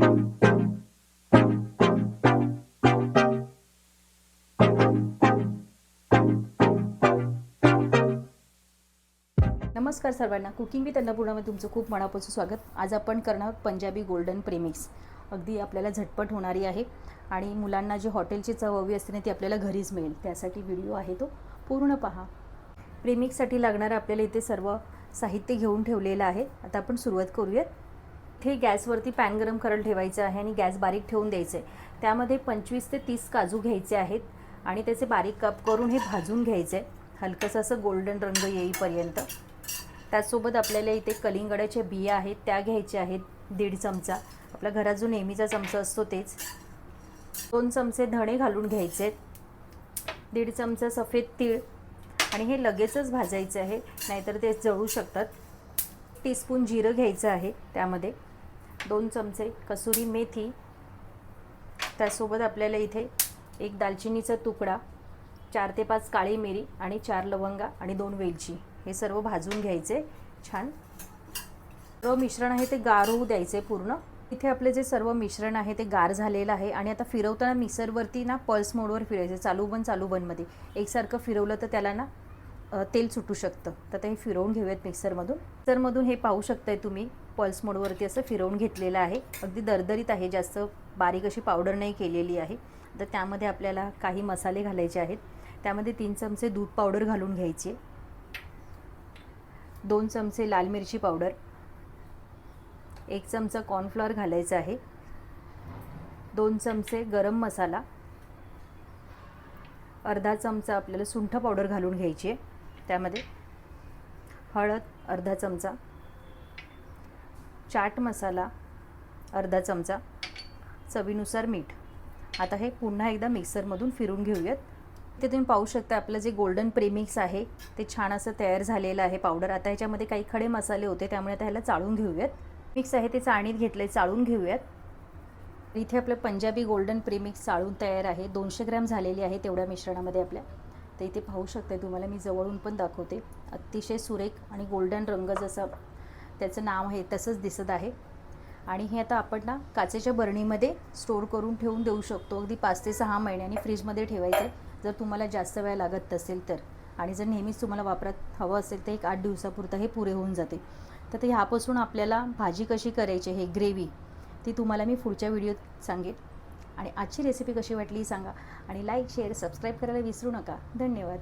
नमस्कार सर्वांना. Cooking with अन्नपूर्णामध्ये तुमचं खूप मनापासून स्वागत. आज आपण करणार पंजाबी गोल्डन प्रेमिक्स अगदी आपल्याला झटपट होणारी आहे आणि मुलांना जी हॉटेलची चव हवी असते ना ती आपल्याला घरीच मिळेल. त्यासाठी व्हिडिओ आहे तो. पूर्ण पहा. प्रेमिक्ससाठी लागणारं आपल्याला इथे सर्व साहित्य घेऊन ठेवलेलं आहे. आता आपण सुरुवात करूयात. इथे गॅसवरती पॅन गरम करायला ठेवायचं आहे आणि गॅस बारीक ठेवून द्यायचं. आहे त्यामध्ये पंचवीस ते तीस काजू घ्यायचे आहेत आणि त्याचे बारीक कप करून हे भाजून घ्यायचं. आहे हलकंसं असं गोल्डन रंग येईपर्यंत. त्याचसोबत आपल्याला इथे कलिंगडाच्या बिया आहेत त्या घ्यायच्या आहेत दीड चमचा. आपल्या घरात जो नेहमीचा चमचा असतो तेच. दोन चमचे धणे घालून घ्यायचे. आहेत दीड चमचा सफेद तीळ आणि हे लगेचच भाजायचं आहे नाहीतर ते जळू शकतात. टीस्पून जिरं घ्यायचं आहे त्यामध्ये. दोन चमचे कसुरी मेथी. त्यासोबत आपल्याला इथे एक दालचिनीचा तुकडा चार ते पाच काळी मिरी आणि चार लवंगा आणि दोन वेलची. हे सर्व भाजून घ्यायचे. छान. सर्व मिश्रण आहे ते गार होऊ द्यायचे पूर्ण. इथे आपले जे सर्व मिश्रण आहे ते गार झालेलं आहे आणि आता फिरवताना मिक्सरवरती ना पल्स मोडवर फिरायचं चालू बन चालू बनमध्ये. एकसारखं फिरवलं तर त्याला ना तेल सुटू शकतं. तर ते फिरवून घेऊयात मिक्सरमधून. मिक्सरमधून हे पाहू शकताय तुम्ही पल्स मोडवरती असं फिरवून घेतलेलं आहे. अगदी दरदरीत आहे जास्त बारीक अशी पावडर नाही केलेली आहे. तर त्यामध्ये आपल्याला काही मसाले घालायचे आहेत. त्यामध्ये तीन चमचे दूध पावडर घालून घ्यायचे. दोन चमचे लाल मिरची पावडर. एक चमचा कॉर्नफ्लॉवर घालायचा आहे. दोन चमचे गरम मसाला. अर्धा चमचा आपल्याला सुंठ पावडर घालून घ्यायची आहे. त्यामध्ये हळद अर्धा चमचा. चाट मसाला अर्धा चमचा. चवीनुसार मीठ. आता हे पुन्हा एकदा मिक्सरमधून फिरून घेऊयात. ते तुम्ही पाहू शकता आपलं जे गोल्डन प्रेमिक्स आहे ते छान असं तयार झालेलं आहे पावडर आता ह्याच्यामध्ये काही खडे मसाले होते त्यामुळे आता ह्याला चाळून घेऊयात. मिक्स आहे ते चाळणीत घेतलं आहे चाळून घेऊयात. इथे आपलं पंजाबी गोल्डन प्रेमिक्स चाळून तयार आहे. दोनशे ग्रॅम झालेली आहे तेवढ्या मिश्रणामध्ये आपल्या. तर इथे पाहू शकते तुम्हाला मी जवळून पण दाखवते. अतिशय सुरेख आणि गोल्डन रंग जसा त्याचं नाव आहे तसंच दिसत आहे. आणि हे आता आपण ना काचेच्या बरणीमध्ये स्टोर करून ठेवून देऊ शकतो. अगदी पाच ते सहा महिन्यांनी फ्रीजमध्ये ठेवायचं. आहे जर तुम्हाला जास्त वेळ लागत असेल तर. आणि जर नेहमीच तुम्हाला वापरात हवं असेल तर एक आठ दिवसापुरतं हे पुरे होऊन जाते. तर ते ह्यापासून आपल्याला भाजी कशी करायची हे ग्रेव्ही ती तुम्हाला मी पुढच्या व्हिडिओत सांगेन. आणि आजची रेसिपी कशी वाटली सांगा. आणि लाईक शेअर सबस्क्राईब करायला विसरू नका. धन्यवाद.